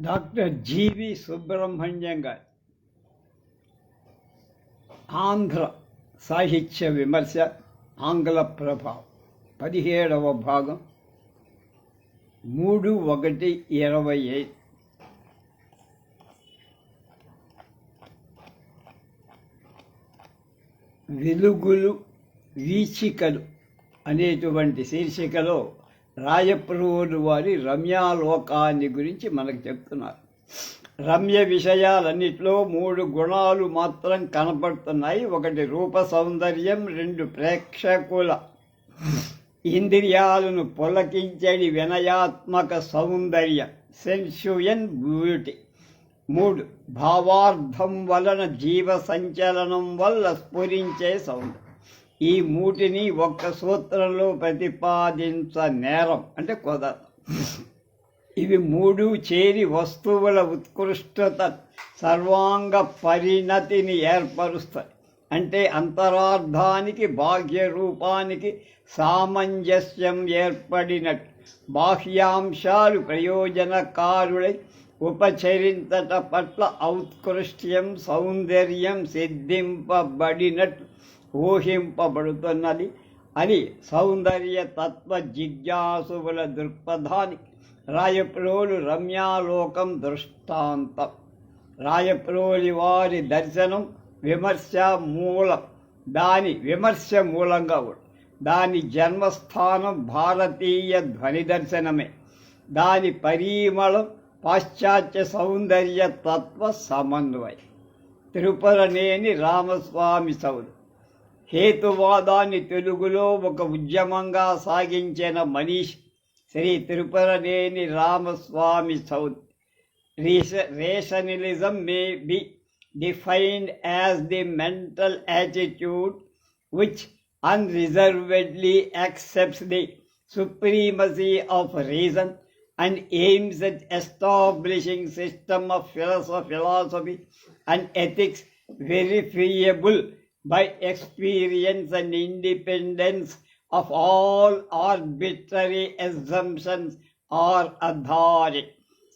Doctor జీవి సుబ్రహ్మణ్యం గారు ఆంధ్ర సాహిత్య విమర్శ ఆంగ్ల ప్రభావం. పదిహేడవ భాగం. మూడు ఒకటి ఇరవై ఐదు. వెలుగులు వీచికలు అనేటువంటి శీర్షికలో రాయప్రభువులు వారి రమ్యాలోకాన్ని గురించి మనకు చెప్తున్నారు. రమ్య విషయాలన్నిట్లో మూడు గుణాలు మాత్రం కనపడుతున్నాయి. ఒకటి రూప సౌందర్యం రెండు ప్రేక్షకుల ఇంద్రియాలను పులకించని వినయాత్మక సౌందర్యం సెన్షుయన్ బ్యూటీ. మూడు భావార్థం వలన జీవ సంచలనం వల్ల స్ఫురించే సౌందర్యం. ఈ మూటిని ఒక్క సూత్రంలో ప్రతిపాదించ నేరం. అంటే కుదరదు ఇవి మూడు చేరి వస్తువుల ఉత్కృష్టత సర్వాంగ పరిణతిని ఏర్పరుస్తాయి. అంటే అంతరార్థానికి బాహ్య రూపానికి సామంజస్యం ఏర్పడినట్టు బాహ్యాంశాలు ప్రయోజనకారులై ఉపచరించట పట్ల ఔత్కృష్ట్యం సౌందర్యం సిద్ధింపబడినట్టు ఊహింపబడుతున్నది. అని సౌందర్య తత్వ జిజ్ఞాసువుల దృక్పథానికి రాయప్రోలు రమ్యాలోకం దృష్టాంతం. రాయప్రోలి వారి దర్శనం విమర్శ మూలం. దాని విమర్శ మూలంగా దాని జన్మస్థానం భారతీయ ధ్వని దర్శనమే. దాని పరిమళం పాశ్చాత్య సౌందర్య తత్వ సమన్వయం. తిరుపరనేని రామస్వామి సౌదు హేతువాదాన్ని తెలుగులో ఒక ఉద్యమంగా సాగించిన మనీష్ Shri తిరుపరనేని Ramaswamy Saud రీస rationalism may be defined as the mental attitude which unreservedly accepts the supremacy of reason and aims at establishing system of philosophy and ethics verifiable by experience and independence of all arbitrary assumptions or authority.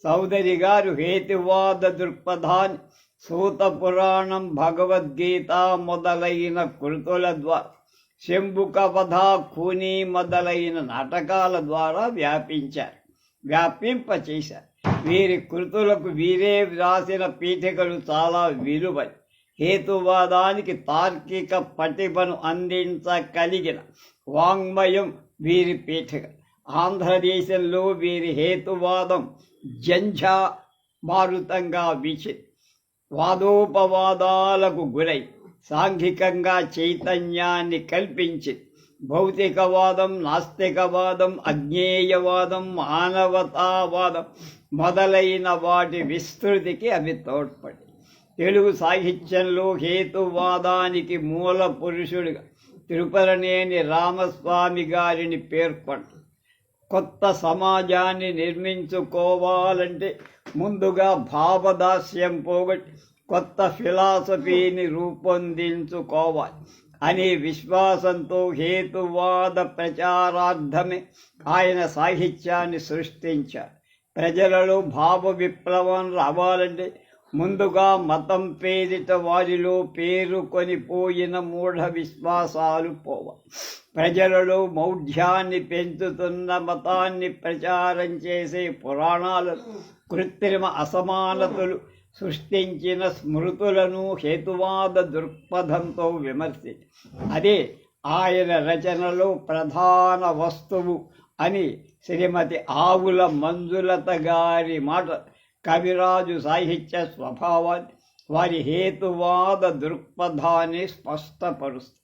Chowdary గారు హేతువాద దృక్పథాన్ని సూత పురాణం భగవద్గీత మొదలైన కృతుల ద్వారా శంభుక వధ కూని మొదలైన నాటకాల ద్వారా వ్యాపించారు వ్యాపింపచేశారు వీరి కృతులకు వీరే వ్రాసిన పీఠికలు చాలా విలువలు హేతువాదానికి తార్కిక పటిమను అందించగలిగిన వాంగ్మయం వీరి పీఠిక ఆంధ్రదేశంలో వీరి హేతువాదం జంఝా మారుతంగా వీచింది వాదోపవాదాలకు గురై సాంఘికంగా చైతన్యాన్ని కల్పించి భౌతికవాదం నాస్తికవాదం అజ్ఞేయవాదం మానవతావాదం మొదలైన వాటి విస్తృతికి అవి తోడ్పడి తెలుగు సాహిత్యంలో హేతువాదానికి మూల పురుషుడిగా తిరుపరనేని రామస్వామి గారిని పేర్కొంట. కొత్త సమాజాన్ని నిర్మించుకోవాలంటే ముందుగా భావదాస్యం పోగొట్టి కొత్త ఫిలాసఫీని రూపొందించుకోవాలి. అనే విశ్వాసంతో హేతువాద ప్రచారార్థమే ఆయన సాహిత్యాన్ని సృష్టించారు. ప్రజలలో భావ విప్లవం రావాలంటే ముందుగా మతం పేరిట వారిలో పేరుకొని పోయిన మూఢ విశ్వాసాలు పోవ. ప్రజలలో మౌఢ్యాన్ని పెంచుతున్న మతాన్ని ప్రచారం చేసే పురాణాలు కృత్రిమ అసమానతలు సృష్టించిన స్మృతులను హేతువాద దృక్పథంతో విమర్శి. అదే ఆయన రచనలో ప్రధాన వస్తువు అని శ్రీమతి ఆవుల మంజులత గారి మాట కవిరాజు సాహిత్య స్వభావాన్ని వారి హేతువాద దృక్పథాన్ని స్పష్టపరుస్తుంది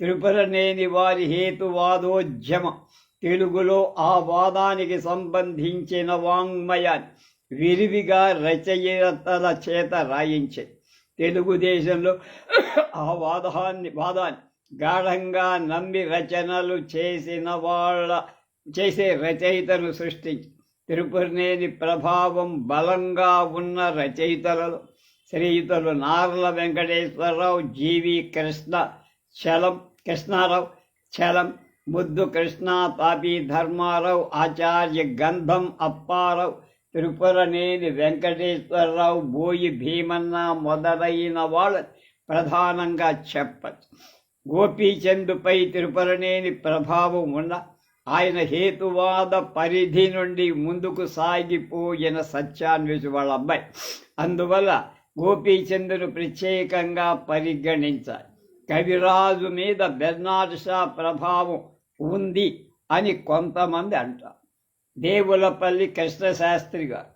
త్రిపురనేని వారి హేతువాదోద్యమ తెలుగులో ఆ వాదానికి సంబంధించిన వాంగ్మయాన్ని విరివిగా రచయితల చేత రాయించింది తెలుగుదేశంలో ఆ వాదాన్ని వాదాన్ని గాఢంగా నమ్మి రచనలు చేసిన వాళ్ళ చేసే రచయితను సృష్టించి తిరుపతినేని ప్రభావం బలంగా ఉన్న రచయితలలో శ్రీయుతులు నార్ల వెంకటేశ్వరరావు జీవి కృష్ణ చలం కృష్ణారావు చలం ముద్దు కృష్ణ తాపి ధర్మారావు ఆచార్య గంధం అప్పారావు తిరుపరనేని వెంకటేశ్వరరావు బోయి భీమన్న మొదలైన వాళ్ళు ప్రధానంగా చెప్పచ్చు. గోపీచందుపై తిరుపరనేని ప్రభావం ఉన్న ఆయన హేతువాద పరిధి నుండి ముందుకు సాగిపోయిన సత్యాన్వేషి వాళ్ళ అబ్బాయి. అందువల్ల గోపీచంద్రుని ప్రత్యేకంగా పరిగణించాలి. కవిరాజు మీద బెర్నాడ్ షా ప్రభావం ఉంది అని కొంతమంది అంటారు. దేవులపల్లి కృష్ణశాస్త్రి గారు.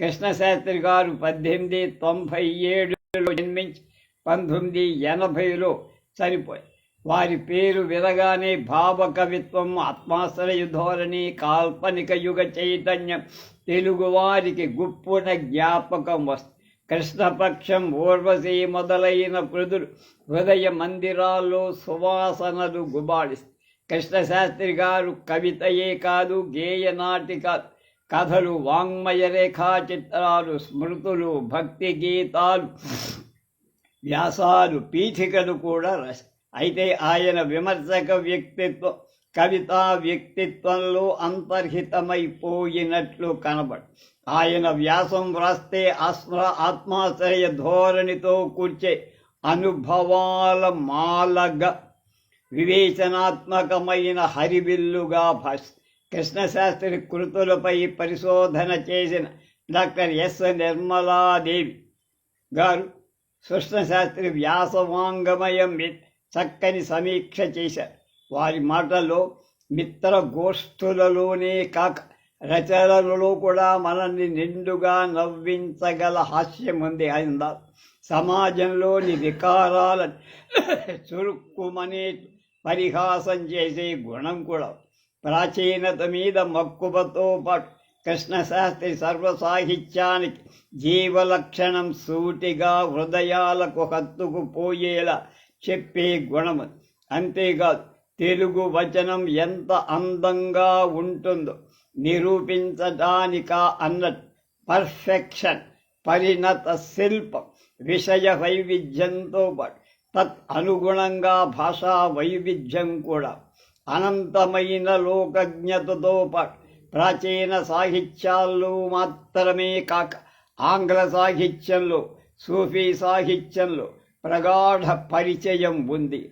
కృష్ణశాస్త్రి గారు పద్దెనిమిది తొంభై ఏడులో జన్మించి పంతొమ్మిది ఎనభైలో చనిపోయి వారి పేరు వినగానే భావకవిత్వం ఆత్మాశ్రయ ధోరణి కాల్పనిక యుగ చైతన్యం తెలుగువారికి గుప్పున జ్ఞాపకం వస్తుంది కృష్ణపక్షం ఊర్వశి మొదలైన పృదులు హృదయ మందిరాల్లో సువాసనలు గుబాడిస్తాయి కృష్ణశాస్త్రి గారు కవితయే కాదు గేయ నాటిక కథలు వాంగ్మయ రేఖా చిత్రాలు స్మృతులు భక్తి గీతాలు వ్యాసాలు పీఠికలు కూడా రస అయితే ఆయన విమర్శక వ్యక్తిత్వం కవితా వ్యక్తిత్వంలో అంతర్హితమైపోయినట్లు కనబడు. ఆయన వ్యాసం వ్రాస్తే ఆత్మ ఆత్మాశ్రయ ధోరణితో కూర్చే అనుభవాల మాలగ వివేచనాత్మకమైన హరివిల్లుగా భాష కృష్ణశాస్త్రి కృతులపై పరిశోధన చేసిన డాక్టర్ ఎస్. నిర్మలాదేవి గారు కృష్ణశాస్త్రి వ్యాసవాంగమయం చక్కని సమీక్ష చేశారు వారి మాటల్లో మిత్ర గోష్ఠులలోనే కాక రచనలలో కూడా మనల్ని నిండుగా నవ్వించగల హాస్యం ఉంది. ఆయన సమాజంలోని వికారాలను చురుక్కుమనే పరిహాసం చేసే గుణం కూడా. ప్రాచీనత మీద మక్కువతో పాటు కృష్ణశాస్త్రి సర్వ సాహిత్యానికి జీవలక్షణం సూటిగా హృదయాలకు హత్తుకు పోయేలా చెప్పే గుణము అంతేకాదు తెలుగు వచనం ఎంత అందంగా ఉంటుందో నిరూపించటానిక అన్నట్టు పర్ఫెక్షన్ పరిణత శిల్పం విషయ వైవిధ్యంతో పాటు తత్ అనుగుణంగా భాషా వైవిధ్యం కూడా. అనంతమైన లోకజ్ఞతతో పాటు ప్రాచీన సాహిత్యాల్లో మాత్రమే కాక ఆంగ్ల సాహిత్యంలో సూఫీ సాహిత్యంలో ప్రగాఢ పరిచయం ఉంది.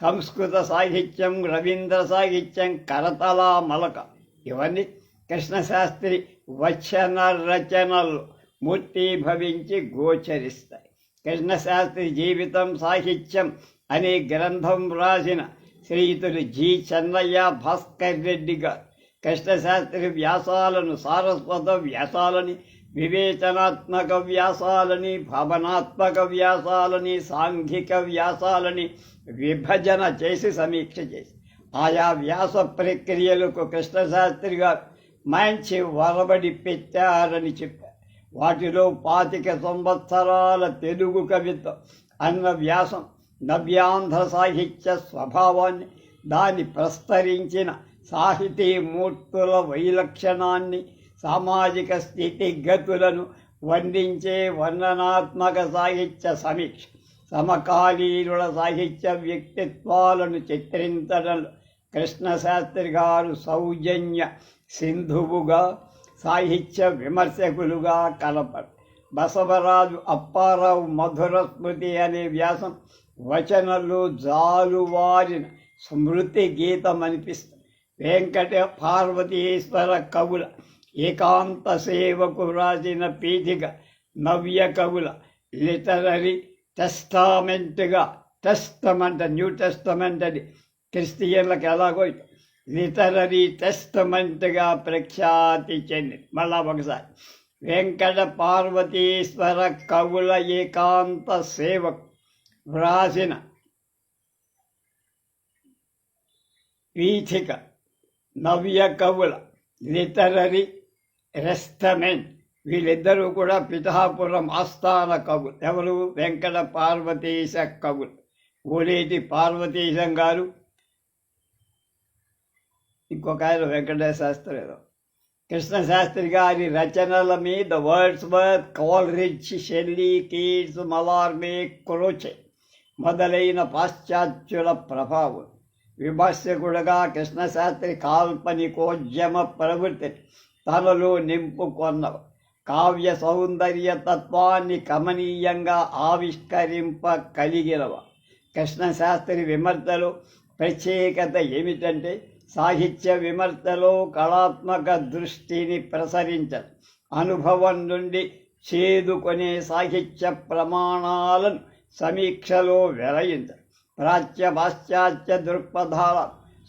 సంస్కృత సాహిత్యం రవీంద్ర సాహిత్యం కరతలా మలక. ఇవన్నీ కృష్ణశాస్త్రి వచన రచనలు మూర్తిభవించి గోచరిస్తాయి. కృష్ణశాస్త్రి జీవితం సాహిత్యం అనే గ్రంథం రాసిన శ్రీయుతుడు జి. చెన్నయ్య భాస్కర్ రెడ్డి గారు కృష్ణశాస్త్రి వ్యాసాలను సారస్వత వ్యాసాలని వివేచనాత్మక వ్యాసాలని భావనాత్మక వ్యాసాలని సాంఘిక వ్యాసాలని విభజన చేసి సమీక్ష చేసి ఆయా వ్యాస ప్రక్రియలకు కృష్ణశాస్త్రి గారు మంచి వరబడి పెట్టారని చెప్పారు. వాటిలో పాతిక సంవత్సరాల తెలుగు కవిత్వం అన్న వ్యాసం నవ్యాంధ్ర సాహిత్య స్వభావాన్ని దాన్ని ప్రస్తరించిన సాహితీ మూర్తుల వైలక్షణాన్ని సామాజిక స్థితిగతులను వర్ణించే వర్ణనాత్మక సాహిత్య సమీక్ష సమకాలీనుల సాహిత్య వ్యక్తిత్వాలను చిత్రించడంలో కృష్ణశాస్త్రి గారు సౌజన్య సింధువుగా సాహిత్య విమర్శకులుగా కలపరు. బసవరాజు అప్పారావు మధుర స్మృతి అనే వ్యాసం వచనలు జాలువారిన స్మృతి గీతం అనిపిస్తుంది వెంకట పార్వతీశ్వర కవుల ఏకాంత సేవకు రాసిన పీఠిక నవ్య కవుల లిటరరీ టెస్టామెంట్గా టెస్టమెంట్ న్యూ టెస్టమెంట్ అది క్రిస్టియన్లకు ఎలాగో లిటరరీ టెస్టమెంట్గా ప్రఖ్యాతి చెంది. మళ్ళా ఒకసారి. వెంకట పార్వతీశ్వర కవుల ఏకాంత సేవకు వ్రాసిన పీఠిక నవ్య కవుల లిటరరీ రెస్టమెంట్. వీళ్ళిద్దరూ కూడా పిఠాపురం ఆస్థాన కవులు. ఎవరు? వెంకట పార్వతీశ కవులు. ఓలేటి పార్వతీశం గారు. ఇంకొక ఆయన వెంకటేశ్వర శాస్త్రి ఏదో కృష్ణశాస్త్రి గారి రచనల మీద Wordsworth Coleridge Shelley Keats Mallarme Croce మొదలైన పాశ్చాత్యుల ప్రభావం. విమర్శకుడుగా కృష్ణశాస్త్రి కాల్పనికోద్యమ ప్రవృత్తి. తనలో నింపుకొన్నవ కావ్య సౌందర్య తత్వాన్ని కమనీయంగా ఆవిష్కరింప కలిగినవ కృష్ణశాస్త్రి విమర్శలు ప్రత్యేకత ఏమిటంటే సాహిత్య విమర్శలో కళాత్మక దృష్టిని ప్రసరించదు. అనుభవం నుండి చేదుకునే సాహిత్య ప్రమాణాలను సమీక్షలో వెలయించరు ప్రాచ్య పాశ్చాత్య దృక్పథాల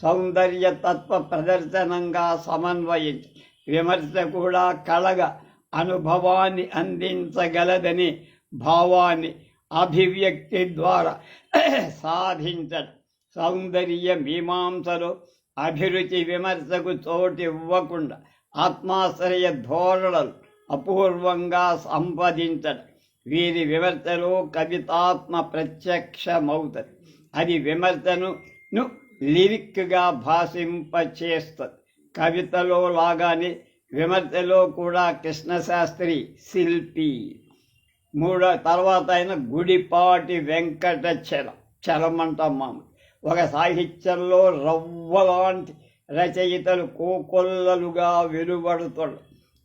సౌందర్య తత్వ ప్రదర్శనంగా సమన్వయించు విమర్శ కూడా కళగా అనుభవాన్ని అందించగలదని భావాన్ని అభివ్యక్తి ద్వారా సాధించడం సౌందర్య మీమాంసలు అభిరుచి విమర్శకు చోటివ్వకుండా ఆత్మాశ్రయ ధోరణలు అపూర్వంగా సంపదించడం వీరి విమర్శలో కవితాత్మ ప్రత్యక్షమవుతుంది అది విమర్శను లిరిక్గా భాషింపచేస్తుంది. కవితలో లాగానే విమర్శలో కూడా కృష్ణశాస్త్రి శిల్పి. మూడో తర్వాత ఆయన గుడిపాటి వెంకట చల చలమంటాం మామ ఒక సాహిత్యంలో రవ్వలాంటి రచయితలు కోకొల్లలుగా వెలువడుతాడు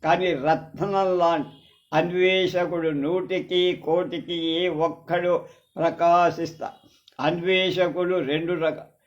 కానీ రత్నం లాంటి అన్వేషకుడు నూటికి కోటికి ఏ ఒక్కడు ప్రకాశిస్తా. అన్వేషకుడు రెండు రకాలు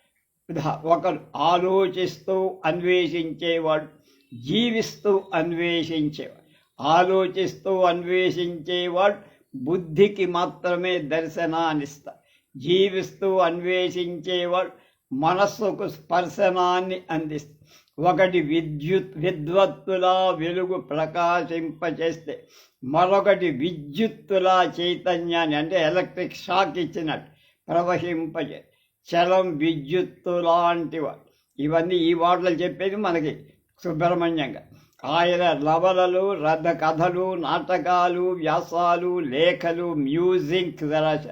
ఒకరు ఆలోచిస్తూ అన్వేషించేవాడు జీవిస్తూ అన్వేషించేవాడు. ఆలోచిస్తూ అన్వేషించేవాడు బుద్ధికి మాత్రమే దర్శనాన్నిస్తా జీవిస్తూ అన్వేషించేవాడు మనస్సుకు స్పర్శనాన్ని అందిస్తా ఒకటి విద్యుత్ విద్వత్తులా వెలుగు ప్రకాశింపచేస్తే మరొకటి విద్యుత్తులా చైతన్యాన్ని అంటే ఎలక్ట్రిక్ షాక్ ఇచ్చినట్టు ప్రవహింపజే చలం విద్యుత్తు లాంటివాడు ఇవన్నీ ఈ వాటలు చెప్పేది మనకి సుబ్రహ్మణ్యంగా. ఆయన నవలలు రథ కథలు నాటకాలు వ్యాసాలు లేఖలు మ్యూజిక్ రాశ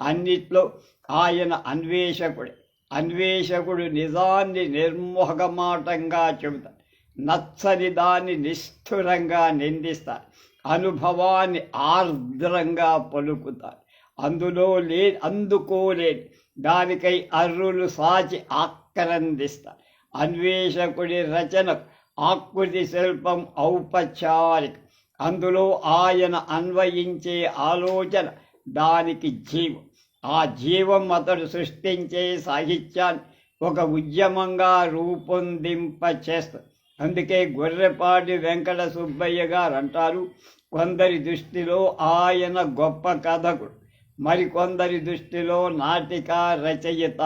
అన్నిట్లో ఆయన అన్వేషకుడే. అన్వేషకుడు నిజాన్ని నిర్మోహమాటంగా చెబుతాడు. నచ్చని దాన్ని నిష్ఠురంగా నిందిస్తాడు. అనుభవాన్ని ఆర్ద్రంగా పలుకుతాడు. అందులో లే అందుకోలేని దానికై అర్రులు సాచి ఆక్రందిస్తాడు అన్వేషకుడి రచన ఆకృతి శిల్పం ఔపచారిక. అందులో ఆయన అన్వయించే ఆలోచన దానికి జీవం. ఆ జీవం అతడు సృష్టించే సాహిత్యాన్ని ఒక ఉద్యమంగా రూపొందింప చేస్తారు అందుకే గొర్రెపాటి వెంకట సుబ్బయ్య గారు అంటారు కొందరి దృష్టిలో ఆయన గొప్ప కథకుడు. మరికొందరి దృష్టిలో నాటిక రచయిత.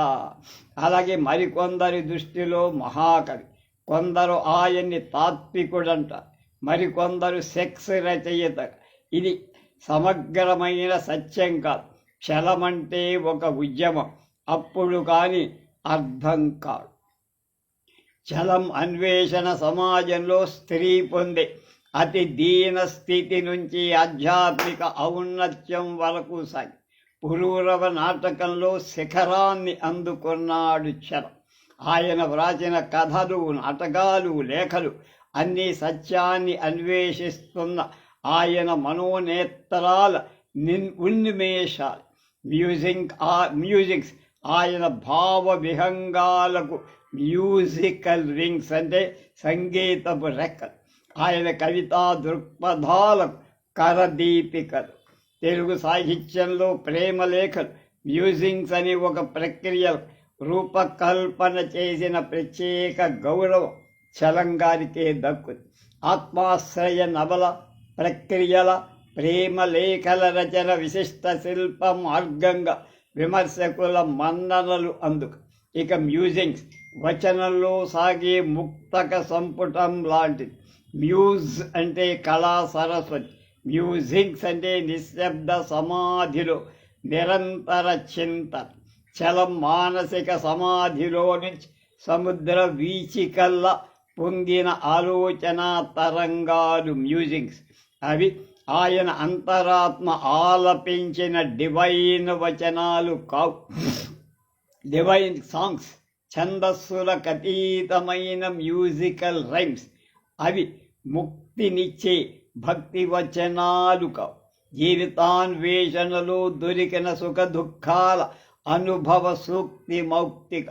అలాగే మరికొందరి దృష్టిలో మహాకవి. కొందరు ఆయన్ని తాత్వికుడంట. మరికొందరు సెక్స్ రచయిత. ఇది సమగ్రమైన సత్యం కాదు. చలమంటే ఒక ఉద్యమం. అప్పుడు కానీ అర్థం కాదు. చలం అన్వేషణ సమాజంలో స్త్రీ పొందే అతి దీన స్థితి నుంచి ఆధ్యాత్మిక ఔన్నత్యం వరకు సాగి పురూరవ నాటకంలో శిఖరాన్ని అందుకున్నాడు చర ఆయన వ్రాసిన కథలు నాటకాలు లేఖలు అన్ని సత్యాన్ని అన్వేషిస్తున్న ఆయన మనోనేత్తరాల నిన్ ఉన్మేషాలు. మ్యూజిక్ ఆ మ్యూజిక్స్ ఆయన భావ విహంగాలకు మ్యూజికల్ రింగ్స్ అంటే సంగీతపు రెక్కలు. ఆయన కవితా దృక్పథాలకు కరదీపికలు. తెలుగు సాహిత్యంలో ప్రేమలేఖలు మ్యూజింగ్స్ అని ఒక ప్రక్రియ రూపకల్పన చేసిన ప్రత్యేక గౌరవం చలంగారికే దక్కుంది ఆత్మాశ్రయ నవల ప్రక్రియల ప్రేమ లేఖల రచన విశిష్ట శిల్ప మార్గంగా విమర్శకుల మన్ననలు అందుకు. ఇక మ్యూజింగ్స్ వచనంలో సాగే ముక్తక సంపుటం లాంటిది. మ్యూజ్ అంటే కళా సరస్వతి. మ్యూజిక్స్ అంటే నిశ్శబ్ద సమాధిలో నిరంతర చింత చలం మానసిక సమాధిలో నుంచి సముద్ర వీచికల్లా పొందిన ఆలోచన తరంగాలు మ్యూజిక్స్ అవి ఆయన అంతరాత్మ ఆలపించిన డివైన్ వచనాలు కావు. డివైన్ సాంగ్స్ ఛందస్సులకు అతీతమైన మ్యూజికల్ రైమ్స్. అవి ముక్తినిచ్చే భక్తి వచనాలుక కావు. జీవితాన్వేషణలో దొరికిన సుఖ దుఃఖాల అనుభవ సూక్తి మౌక్తిక.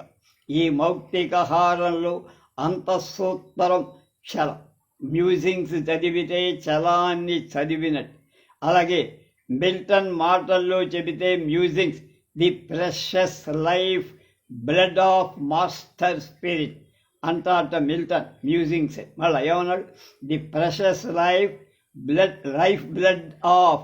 ఈ మౌక్తిక హారంలో అంతఃసూత్తరం క్షలం మ్యూజింగ్స్ చదివితే చలాన్ని చదివినట్టు. అలాగే మిల్టన్ మాటల్లో చెబితే musings the precious lifeblood of master spirit అంటాట Milton musings. మళ్ళీ ఏమన్నాడు? The precious lifeblood lifeblood of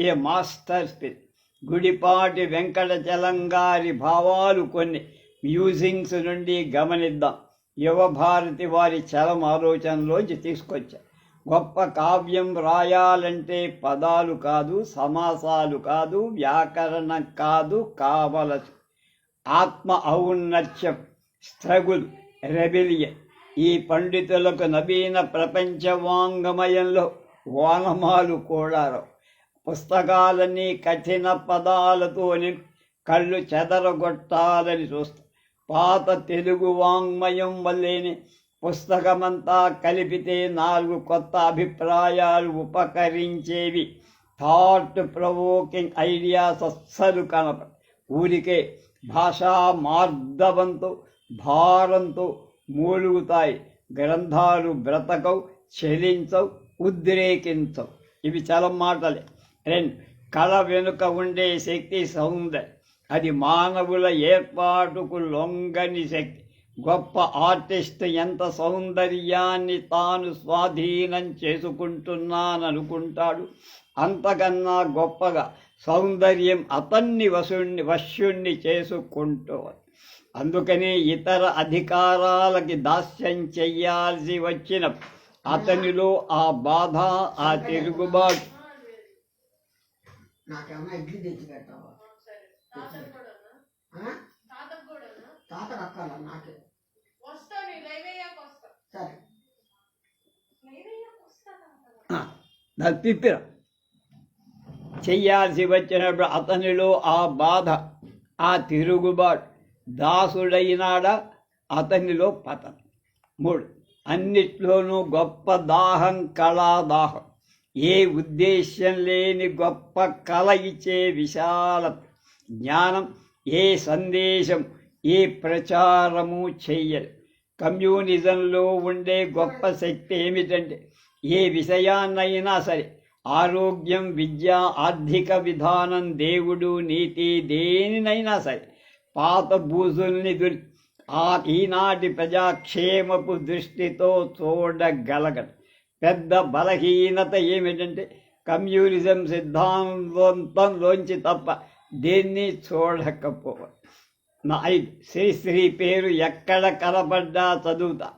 a master spirit Gudipati వెంకటచలంగారి భావాలు కొన్ని మ్యూజింగ్స్ నుండి గమనిద్దాం. యువభారతి వారి చలం ఆలోచనలోంచి తీసుకొచ్చా గొప్ప కావ్యం రాయాలంటే పదాలు కాదు సమాసాలు కాదు వ్యాకరణం కాదు కావలసి ఆత్మ ఔన్నత్యం స్ట్రగుల్ రెబిలియన్. ఈ పండితులకు నవీన ప్రపంచ వాంగమయంలో వానమాలు కూడా రావు. పుస్తకాలన్నీ కఠిన పదాలతోని కళ్ళు చెదరగొట్టాలని చూస్తాం. పాత తెలుగు వాంగ్మయం వల్లేని పుస్తకమంతా కలిపితే నాలుగు కొత్త అభిప్రాయాలు ఉపకరించేవి. థాట్ ప్రవోకింగ్ ఐడియాస్ అస్సలు కనప. ఊరికే భాషా మార్దవంతో భారంతో మూలుగుతాయి. గ్రంథాలు బ్రతకవు చెలించవు ఉద్రేకించవు. ఇవి చాలా మాటలే. రెండు కళ వెనుక ఉండే శక్తి సౌందర్యం. అది మానవుల ఏర్పాటుకు లొంగని శక్తి. గొప్ప ఆర్టిస్ట్ ఎంత సౌందర్యాన్ని తాను స్వాధీనం చేసుకుంటున్నాననుకుంటాడు? అంతకన్నా గొప్పగా సౌందర్యం అతన్ని వశుణ్ణి వశ్యుణ్ణి చేసుకుంటూ అందుకనే ఇతర అధికారాలకి దాస్యం చెయ్యాల్సి వచ్చిన అతనిలో ఆ బాధ ఆ తిరుగుబాటు. నాకేమన్నా ఇడ్లీ తెచ్చి పెట్టావా తాత రక్కాల నాకే? సరే. తిప్పిర చెయ్యాల్సి వచ్చినప్పుడు అతనిలో ఆ బాధ ఆ తిరుగుబాటు. దాసుడైనాడా అతనిలో పతనం. మూడు. అన్నిట్లోనూ గొప్ప దాహం కళాదాహం. ఏ ఉద్దేశ్యం లేని గొప్ప కళ ఇచ్చే విశాల జ్ఞానం ఏ సందేశం ఏ ప్రచారము చెయ్యరు కమ్యూనిజంలో ఉండే గొప్ప శక్తి ఏమిటంటే ఏ విషయాన్నైనా సరే ఆరోగ్యం విద్య ఆర్థిక విధానం దేవుడు నీతి దేనినైనా సరే పాత బూజుల్ని దుర్ ఆ ఈనాటి ప్రజాక్షేమపు దృష్టితో చూడగలగడు పెద్ద బలహీనత ఏమిటంటే కమ్యూనిజం సిద్ధాంతంలోంచి తప్ప దేన్ని చూడకపోవడం. నా ఐదు శ్రీశ్రీ పేరు ఎక్కడ కనపడ్డా చదువుతా.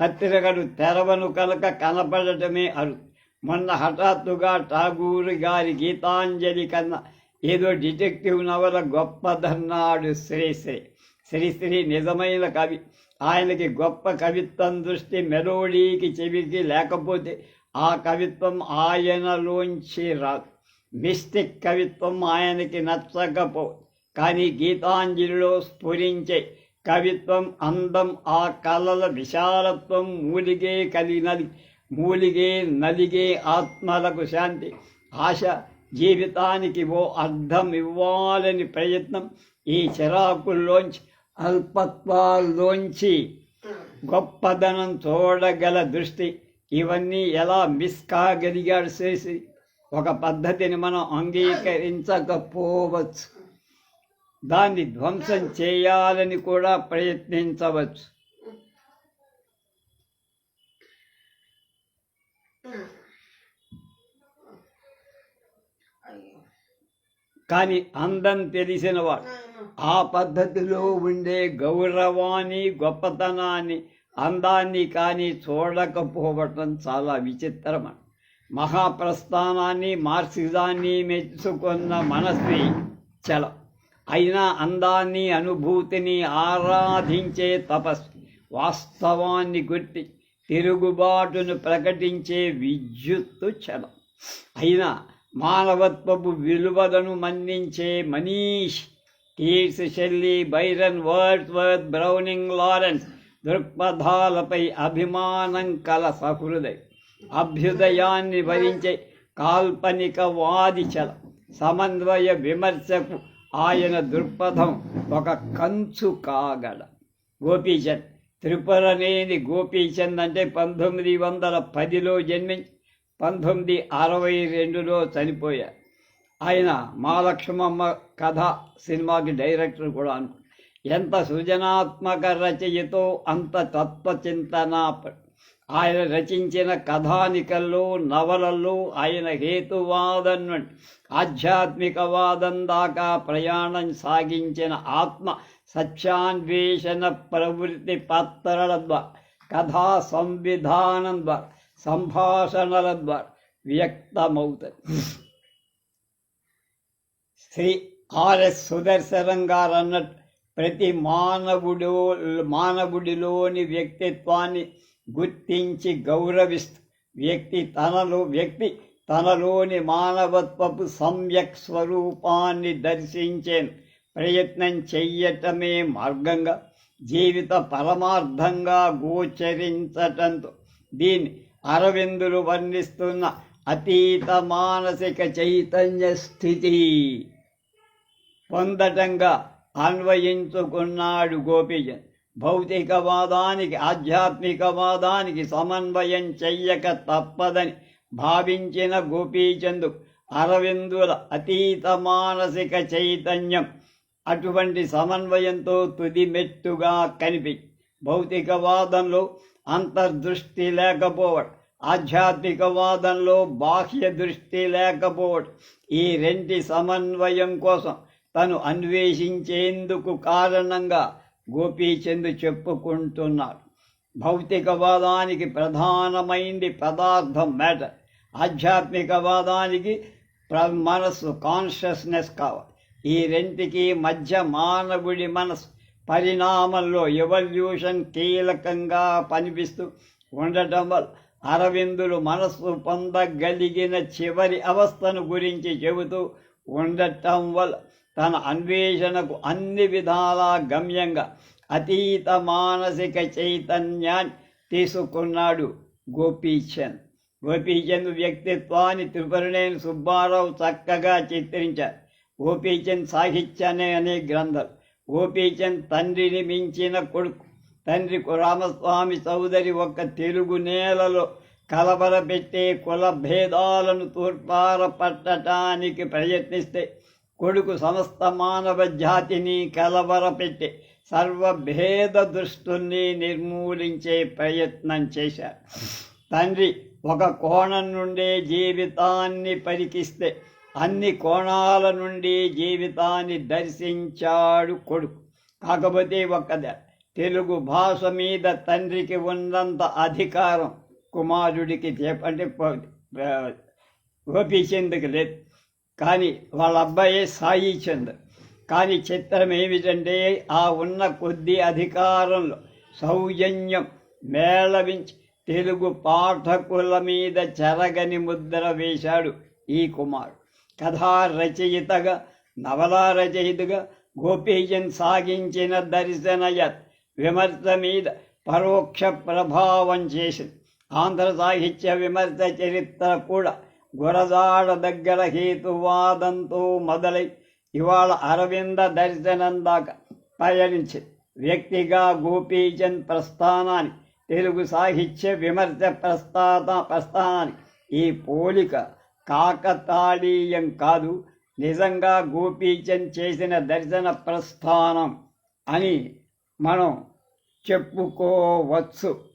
పత్రికలు తెరవను కనుక కనపడటమే అరు మొన్న హఠాత్తుగా ఠాగూరు గారి గీతాంజలి కన్నా ఏదో డిటెక్టివ్ నవల గొప్పదన్నాడు శ్రీశ్రీ. శ్రీశ్రీ నిజమైన కవి. ఆయనకి గొప్ప కవిత్వం దృష్టి మెలోడీకి చెవికి లేకపోతే ఆ కవిత్వం ఆయనలోంచి రాదు మిస్టిక్ కవిత్వం ఆయనకి నచ్చకపో. కానీ గీతాంజలిలో స్ఫురించే కవిత్వం అందం ఆ కళల విశాలత్వం మూలిగే కలిగినది మూలిగే నలిగే ఆత్మలకు శాంతి. ఆశ జీవితానికి ఓ అర్థం ఇవ్వాలని ప్రయత్నం ఈ చిరాకుల్లోంచి అల్పత్వాల్లోంచి గొప్పదనం చూడగల దృష్టి. ఇవన్నీ ఎలా మిస్ కాగలిగాడు చేసి ఒక పద్ధతిని మనం అంగీకరించకపోవచ్చు. దాన్ని ధ్వంసం చేయాలని కూడా ప్రయత్నించవచ్చు. కానీ అందం తెలిసినవాడు. ఆ పద్ధతిలో ఉండే గౌరవాన్ని గొప్పతనాన్ని అందాన్ని కానీ చూడకపోవటం చాలా విచిత్రమని మహాప్రస్థానాన్ని మార్క్సిజాన్ని మెచ్చుకున్న మనస్వి చలం. అయినా అందాన్ని అనుభూతిని ఆరాధించే తపస్సు వాస్తవాన్ని గుర్తి తిరుగుబాటును ప్రకటించే విద్యుత్తు చలం. అయినా మానవత్వపు విలువలను మన్నించే Manish Keats Shelley Byron Wordsworth Browning Lawrence దృక్పథాలపై అభిమానం కల సహృదయం. అభ్యుదయాన్ని భరించే కాల్పనిక వాదిచల సమన్వయ విమర్శకు ఆయన దృక్పథం ఒక కంచు కాగల. గోపీచంద్ త్రిపురనేని గోపీచంద్ అంటే పంతొమ్మిది వందల పదిలో జన్మించి పంతొమ్మిది అరవై రెండులో చనిపోయారు ఆయన మహాలక్ష్మమ్మ కథ సినిమాకి డైరెక్టర్ కూడా అనుకో ఎంత సృజనాత్మక రచయితో అంత తత్వచింతన ఆయన రచించిన కథానికల్లో నవలల్లో ఆయన హేతువాదం నుండి ఆధ్యాత్మికవాదం దాకా ప్రయాణం సాగించిన ఆత్మ సత్యాన్వేషణ ప్రవృత్తి పత్రల ద్వారా కథా సంవిధానం ద్వారా సంభాషణల ద్వారా వ్యక్తమవుతుంది శ్రీ ఆర్ఎస్ సుదర్శనం గారు అన్నట్టు ప్రతి మానవుడు మానవుడిలోని వ్యక్తిత్వాన్ని గుర్తించి గౌరవిస్తూ వ్యక్తి తనలో వ్యక్తి తనలోని మానవత్వపు సమ్యక్ స్వరూపాన్ని దర్శించే ప్రయత్నం చెయ్యటమే మార్గంగా జీవిత పరమార్థంగా గోచరించటంతో దీన్ని అరవిందులు వర్ణిస్తున్న అతీత మానసిక చైతన్య స్థితి. పొందటంగా అన్వయించుకున్నాడు గోపీజన్ భౌతికవాదానికి ఆధ్యాత్మికవాదానికి సమన్వయం చెయ్యక తప్పదని భావించిన గోపీచందు అరవిందుల అతీత మానసిక చైతన్యం అటువంటి సమన్వయంతో తుదిమెట్టుగా కనిపి భౌతికవాదంలో అంతర్దృష్టి లేకపోవడం. ఆధ్యాత్మికవాదంలో బాహ్య దృష్టి లేకపోవడం ఈ రెంటి సమన్వయం కోసం తను అన్వేషించేందుకు కారణంగా గోపీచంద్ చెప్పుకుంటున్నాడు భౌతికవాదానికి ప్రధానమైంది పదార్థం మ్యాటర్. ఆధ్యాత్మికవాదానికి ప్ర- మనస్సు కాన్షియస్నెస్ కావాలి. ఈ రెంటికి మధ్య మానవుడి మనసు పరిణామంలో ఎవల్యూషన్ కీలకంగా పనిపిస్తూ ఉండటం వల్ల అరవిందులు మనస్సు పొందగలిగిన చివరి అవస్థను గురించి చెబుతూ ఉండటం వల్ల తన అన్వేషణకు అన్ని విధాలా గమ్యంగా అతీత మానసిక చైతన్యాన్ని తీసుకున్నాడు గోపీచంద్. గోపీచంద్ వ్యక్తిత్వాన్ని త్రిపురనేని సుబ్బారావు చక్కగా చిత్రించారు. గోపీచంద్ సాహిత్యాన్ని అనే గ్రంథం. గోపీచంద్ తండ్రిని మించిన కొడుకు తండ్రి రామస్వామి చౌదరి ఒక్క తెలుగు నేలలో కలబరపెట్టే కుల భేదాలను తూర్పార పట్టటానికి ప్రయత్నిస్తే కొడుకు సమస్త మానవ జాతిని కలవరపెట్టి సర్వభేద దృష్టుల్ని నిర్మూలించే ప్రయత్నం చేశారు తండ్రి ఒక కోణం నుండే జీవితాన్ని పరికిస్తే అన్ని కోణాల నుండి జీవితాన్ని దర్శించాడు కొడుకు. కాకపోతే ఒక్కదే తెలుగు భాష మీద తండ్రికి ఉన్నంత అధికారం కుమారుడికి చెప్ప- అంటే ప- గోపీచంద్కి లేదు. కానీ వాళ్ళ అబ్బాయే సాయి చంద్ కానీ చిత్రం ఏమిటంటే ఆ ఉన్న కొద్ది అధికారంలో సౌజన్యం మేళవించి తెలుగు పాఠకుల మీద చెరగని ముద్ర వేశాడు ఈ కుమార్ కథా రచయితగా నవలా రచయితగా గోపీచంద్ సాగించిన దర్శనయత్ విమర్త మీద పరోక్ష ప్రభావం చేసింది ఆంధ్ర సాహిత్య విమర్శ చరిత్ర కూడా గురదాడ దగ్గర హేతువాదంతో మొదలై ఇవాళ అరవింద దర్శనం దాకా పయనించింది వ్యక్తిగా గోపీచంద్ ప్రస్థానాన్ని తెలుగు సాహిత్య విమర్శ ప్రస్థాన ప్రస్థానానికి ఈ పోలిక కాకతాళీయం కాదు నిజంగా గోపీచంద్ చేసిన దర్శన ప్రస్థానం అని మనం చెప్పుకోవచ్చు.